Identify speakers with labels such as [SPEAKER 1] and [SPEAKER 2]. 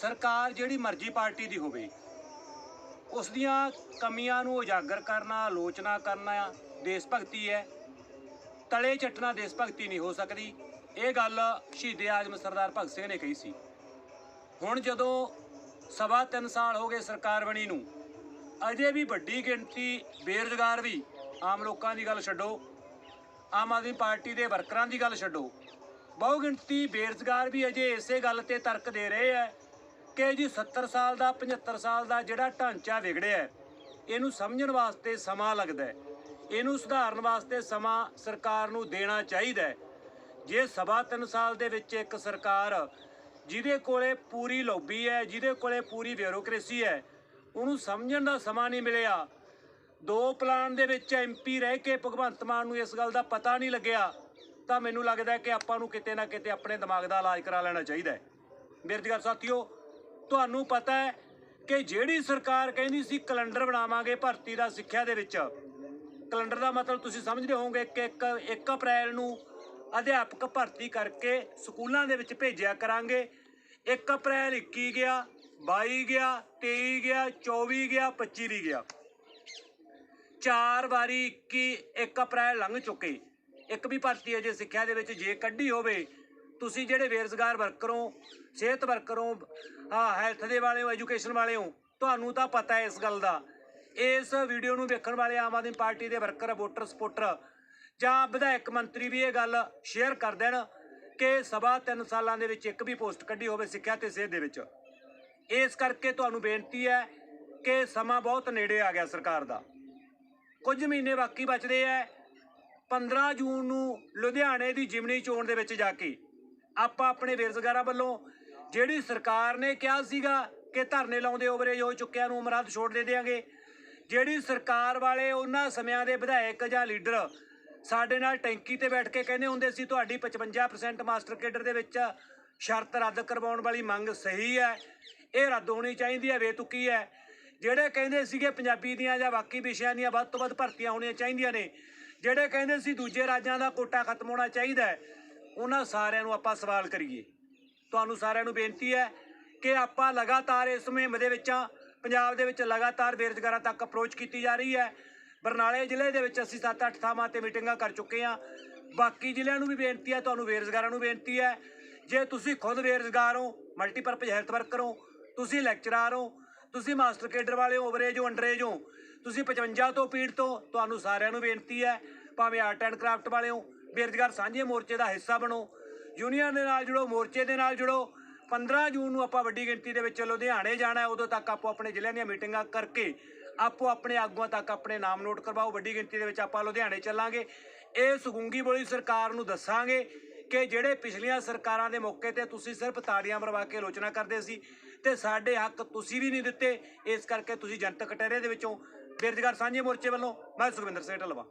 [SPEAKER 1] ਸਰਕਾਰ ਜਿਹੜੀ ਮਰਜ਼ੀ ਪਾਰਟੀ ਦੀ ਹੋਵੇ, ਉਸ ਦੀਆਂ ਕਮੀਆਂ ਨੂੰ ਉਜਾਗਰ ਕਰਨਾ, ਆਲੋਚਨਾ ਕਰਨਾ ਦੇਸ਼ ਭਗਤੀ ਹੈ। ਤਲੇ ਚੱਟਣਾ ਦੇਸ਼ ਭਗਤੀ ਨਹੀਂ ਹੋ ਸਕਦੀ। ਇਹ ਗੱਲ ਸ਼ਹੀਦੇ ਆਜ਼ਮ ਸਰਦਾਰ ਭਗਤ ਸਿੰਘ ਨੇ ਕਹੀ ਸੀ। ਹੁਣ ਜਦੋਂ ਸਵਾ ਤਿੰਨ ਸਾਲ ਹੋ ਗਏ ਸਰਕਾਰ ਬਣੀ ਨੂੰ, ਅਜੇ ਵੀ ਵੱਡੀ ਗਿਣਤੀ ਬੇਰੁਜ਼ਗਾਰ ਵੀ ਆਮ ਲੋਕਾਂ ਦੀ ਗੱਲ ਛੱਡੋ, ਆਮ ਆਦਮੀ ਪਾਰਟੀ ਦੇ ਵਰਕਰਾਂ ਦੀ ਗੱਲ ਛੱਡੋ ਬਹੁ ਗਿਣਤੀ ਬੇਰੁਜ਼ਗਾਰ ਵੀ ਅਜੇ ਇਸੇ ਗੱਲ ਤੇ ਤਰਕ ਦੇ ਰਹੇ ਹੈ ਕਿ ਜੀ 70 ਸਾਲ ਦਾ 75 ਸਾਲ ਦਾ ਜਿਹੜਾ ਢਾਂਚਾ ਵਿਗੜਿਆ ਹੈ, ਇਹਨੂੰ ਸਮਝਣ ਵਾਸਤੇ ਸਮਾਂ ਲੱਗਦਾ ਹੈ। ਇਹਨੂੰ ਸੁਧਾਰਨ ਵਾਸਤੇ ਸਮਾਂ ਸਰਕਾਰ ਨੂੰ ਦੇਣਾ ਚਾਹੀਦਾ ਹੈ। ਜੇ ਸਵਾ ਤਿੰਨ ਸਾਲ ਦੇ ਵਿੱਚ ਇੱਕ ਸਰਕਾਰ ਜਿਹਦੇ ਕੋਲੇ ਪੂਰੀ ਲੌਬੀ ਹੈ ਜਿਹਦੇ ਕੋਲੇ ਪੂਰੀ ਬਿਊਰੋਕ੍ਰੇਸੀ ਹੈ ਉਹਨੂੰ ਸਮਝਣ ਦਾ ਸਮਾਂ ਨਹੀਂ ਮਿਲਿਆ ਦੋ ਪਲਾਨ ਦੇ ਵਿੱਚ ਐਮਪੀ ਰਹਿ ਕੇ ਭਗਵੰਤ ਮਾਨ ਨੂੰ ਇਸ ਗੱਲ ਦਾ ਪਤਾ ਨਹੀਂ ਲੱਗਿਆ ਤਾਂ ਮੈਨੂੰ ਲੱਗਦਾ ਕਿ ਆਪਾਂ ਨੂੰ ਕਿਤੇ ਨਾ ਕਿਤੇ ਆਪਣੇ ਦਿਮਾਗ ਦਾ ਇਲਾਜ ਕਰਾ ਲੈਣਾ ਚਾਹੀਦਾ ਹੈ। ਬੇਰੁਜ਼ਗਾਰ ਸਾਥੀਓ ਤੁਹਾਨੂੰ ਪਤਾ ਹੈ ਕਿ ਜਿਹੜੀ ਸਰਕਾਰ ਕਹਿੰਦੀ ਸੀ ਕੈਲੰਡਰ ਬਣਾਵਾਂਗੇ ਭਰਤੀ ਦਾ ਸਿੱਖਿਆ ਦੇ ਵਿੱਚ। ਕੈਲੰਡਰ ਦਾ ਮਤਲਬ ਤੁਸੀਂ ਸਮਝਦੇ ਹੋਵੋਗੇ ਕਿ ਇੱਕ 1 ਅਪ੍ਰੈਲ ਨੂੰ ਅਧਿਆਪਕ ਭਰਤੀ ਕਰਕੇ ਸਕੂਲਾਂ ਦੇ ਵਿੱਚ ਭੇਜਿਆ ਕਰਾਂਗੇ। 1 ਅਪ੍ਰੈਲ 21 ਗਿਆ 22 ਗਿਆ 23 ਗਿਆ 24 ਗਿਆ 25 ਵੀ ਗਿਆ। ਚਾਰ ਵਾਰੀ 21 1 ਅਪ੍ਰੈਲ ਲੰਘ ਚੁੱਕੇ। ਇੱਕ ਵੀ ਭਰਤੀ ਅਜੇ ਸਿੱਖਿਆ ਦੇ ਵਿੱਚ ਜੇ ਕੱਢੀ ਹੋਵੇ ਤੁਸੀਂ ਜਿਹੜੇ ਬੇਰੁਜ਼ਗਾਰ ਵਰਕਰ ਹੋ, ਸਿਹਤ ਵਰਕਰ ਹੋ, ਹਾਂ ਹੈਲਥ ਦੇ ਵਾਲੇ ਹੋ ਐਜੂਕੇਸ਼ਨ ਵਾਲੇ ਹੋ, ਤੁਹਾਨੂੰ ਤਾਂ ਪਤਾ ਹੈ ਇਸ ਗੱਲ ਦਾ। ਇਸ ਵੀਡੀਓ ਨੂੰ ਵੇਖਣ ਵਾਲੇ ਆਮ ਆਦਮੀ ਪਾਰਟੀ ਦੇ ਵਰਕਰ ਵੋਟਰ ਸਪੋਰਟਰ ਜਾਂ ਵਿਧਾਇਕ ਮੰਤਰੀ ਵੀ ਇਹ ਗੱਲ ਸ਼ੇਅਰ ਕਰ ਦੇਣ ਕਿ ਸਵਾ ਤਿੰਨ ਸਾਲਾਂ ਦੇ ਵਿੱਚ ਇੱਕ ਵੀ ਪੋਸਟ ਕੱਢੀ ਹੋਵੇ ਸਿੱਖਿਆ ਤੇ ਸਿਹਤ ਦੇ ਵਿੱਚ। ਇਸ ਕਰਕੇ ਤੁਹਾਨੂੰ ਬੇਨਤੀ ਹੈ ਕਿ ਸਮਾਂ ਬਹੁਤ ਨੇੜੇ ਆ ਗਿਆ ਸਰਕਾਰ ਦਾ। ਕੁਝ ਮਹੀਨੇ ਬਾਕੀ ਬਚਦੇ ਐ 15 ਜੂਨ ਨੂੰ ਲੁਧਿਆਣੇ ਦੀ ਜਿਮਨੀ ਚੋਣ ਦੇ ਵਿੱਚ ਜਾ ਕੇ। ਆਪਾਂ ਆਪਣੇ ਬੇਰੁਜ਼ਗਾਰਾਂ ਵੱਲੋਂ ਜਿਹੜੀ ਸਰਕਾਰ ਨੇ ਕਿਹਾ ਸੀਗਾ ਕਿ ਧਰਨੇ ਲਾਉਂਦੇ ਓਵਰੇਜ ਹੋ ਚੁੱਕਿਆਂ ਨੂੰ ਅਮਰਾਦ ਛੋੜ ਦੇ ਦੇਵਾਂਗੇ ਜਿਹੜੀ ਸਰਕਾਰ ਵਾਲੇ ਉਹਨਾਂ ਸਮਿਆਂ ਦੇ ਵਿਧਾਇਕ ਜਾਂ ਲੀਡਰ ਸਾਡੇ ਨਾਲ ਟੈਂਕੀ ਤੇ ਬੈਠ ਕੇ ਕਹਿੰਦੇ ਹੁੰਦੇ ਸੀ, ਤੁਹਾਡੀ 55% ਮਾਸਟਰ ਕੇਡਰ ਦੇ ਵਿੱਚ ਸ਼ਰਤ ਰੱਦ ਕਰਵਾਉਣ ਵਾਲੀ ਮੰਗ ਸਹੀ ਹੈ। ਇਹ ਰੱਦ ਹੋਣੀ ਚਾਹੀਦੀ ਹੈ, ਬੇਤੁਕੀ ਹੈ। ਜਿਹੜੇ ਕਹਿੰਦੇ ਸੀਗੇ ਪੰਜਾਬੀ ਦੀਆਂ ਜਾਂ ਬਾਕੀ ਵਿਸ਼ਿਆਂ ਦੀਆਂ ਵੱਧ ਤੋਂ ਵੱਧ ਭਰਤੀਆਂ ਹੋਣੀਆਂ ਚਾਹੀਦੀਆਂ ਨੇ, ਜਿਹੜੇ ਕਹਿੰਦੇ ਸੀ ਦੂਜੇ ਰਾਜਾਂ ਦਾ ਕੋਟਾ ਖਤਮ ਹੋਣਾ ਚਾਹੀਦਾ ਹੈ ਉਹਨਾਂ ਸਾਰਿਆਂ ਨੂੰ ਆਪਾਂ ਸਵਾਲ ਕਰੀਏ। ਤੁਹਾਨੂੰ ਸਾਰਿਆਂ ਨੂੰ ਬੇਨਤੀ ਹੈ ਕਿ ਆਪਾਂ ਲਗਾਤਾਰ ਇਸ ਮੁਹਿੰਮ ਦੇ ਵਿੱਚ ਹਾਂ। ਪੰਜਾਬ ਦੇ ਵਿੱਚ ਲਗਾਤਾਰ ਬੇਰੁਜ਼ਗਾਰਾਂ ਤੱਕ ਅਪਰੋਚ ਕੀਤੀ ਜਾ ਰਹੀ ਹੈ। ਬਰਨਾਲੇ ਜ਼ਿਲ੍ਹੇ ਦੇ ਵਿੱਚ ਅਸੀਂ 7-8 ਥਾਵਾਂ ਤੇ ਮੀਟਿੰਗਾਂ ਕਰ ਚੁੱਕੇ ਹਾਂ। ਬਾਕੀ ਜ਼ਿਲ੍ਹਿਆਂ ਨੂੰ ਵੀ ਬੇਨਤੀ ਹੈ, ਤੁਹਾਨੂੰ ਬੇਰੁਜ਼ਗਾਰਾਂ ਨੂੰ ਬੇਨਤੀ ਹੈ। ਜੇ ਤੁਸੀਂ ਖੁਦ ਬੇਰੁਜ਼ਗਾਰ ਹੋ ਮਲਟੀਪਰਪਜ਼ ਹੈਲਥ ਵਰਕਰ ਹੋ, ਤੁਸੀਂ ਲੈਕਚਰਾਰ ਹੋ, ਤੁਸੀਂ ਮਾਸਟਰ ਕੇਡਰ ਵਾਲੇ ਹੋ ਓਵਰੇਜ ਹੋ ਅੰਡਰੇਜ ਹੋ, ਤੁਸੀਂ 55 ਤੋਂ ਪੀੜਤ ਹੋ, ਤੁਹਾਨੂੰ ਸਾਰਿਆਂ ਨੂੰ ਬੇਨਤੀ ਹੈ। ਭਾਵੇਂ ਆਰਟ ਐਂਡ ਕਰਾਫਟ ਵਾਲੇ ਹੋ ਬੇਰੁਜ਼ਗਾਰ ਸਾਂਝੇ ਮੋਰਚੇ ਦਾ ਹਿੱਸਾ ਬਣੋ। ਯੂਨੀਅਨ ਦੇ ਨਾਲ ਜੁੜੋ, ਮੋਰਚੇ ਦੇ ਨਾਲ ਜੁੜੋ। 15 ਜੂਨ ਨੂੰ ਆਪਾਂ ਵੱਡੀ ਗਿਣਤੀ ਦੇ ਵਿੱਚ ਲੁਧਿਆਣੇ ਜਾਣਾ ਉਦੋਂ ਤੱਕ ਆਪੋ ਆਪਣੇ ਜ਼ਿਲ੍ਹਿਆਂ ਦੀਆਂ ਮੀਟਿੰਗਾਂ ਕਰਕੇ ਆਪੋ ਆਪਣੇ ਆਗੂਆਂ ਤੱਕ ਆਪਣੇ ਨਾਮ ਨੋਟ ਕਰਵਾਓ। ਵੱਡੀ ਗਿਣਤੀ ਦੇ ਵਿੱਚ ਆਪਾਂ ਲੁਧਿਆਣੇ ਚੱਲਾਂਗੇ। ਇਹ ਸੁਗੂੰਗੀ ਬੋਲੀ ਸਰਕਾਰ ਨੂੰ ਦੱਸਾਂਗੇ ਕਿ ਜਿਹੜੇ ਪਿਛਲੀਆਂ ਸਰਕਾਰਾਂ ਦੇ ਮੌਕੇ ਤੇ ਤੁਸੀਂ ਸਿਰਫ ਤਾੜੀਆਂ ਮਰਵਾ ਕੇ ਆਲੋਚਨਾ ਕਰਦੇ ਸੀ ਤੇ ਸਾਡੇ ਹੱਕ ਤੁਸੀਂ ਵੀ ਨਹੀਂ ਦਿੱਤੇ, ਇਸ ਕਰਕੇ ਤੁਸੀਂ ਜਨਤਕ ਕਟਹਿਰੇ ਦੇ ਵਿੱਚੋਂ ਬੇਰੁਜ਼ਗਾਰ ਸਾਂਝੇ ਮੋਰਚੇ ਵੱਲੋਂ। ਮੈਂ ਸੁਖਵਿੰਦਰ ਸਿੰਘ ਢਲਵਾ।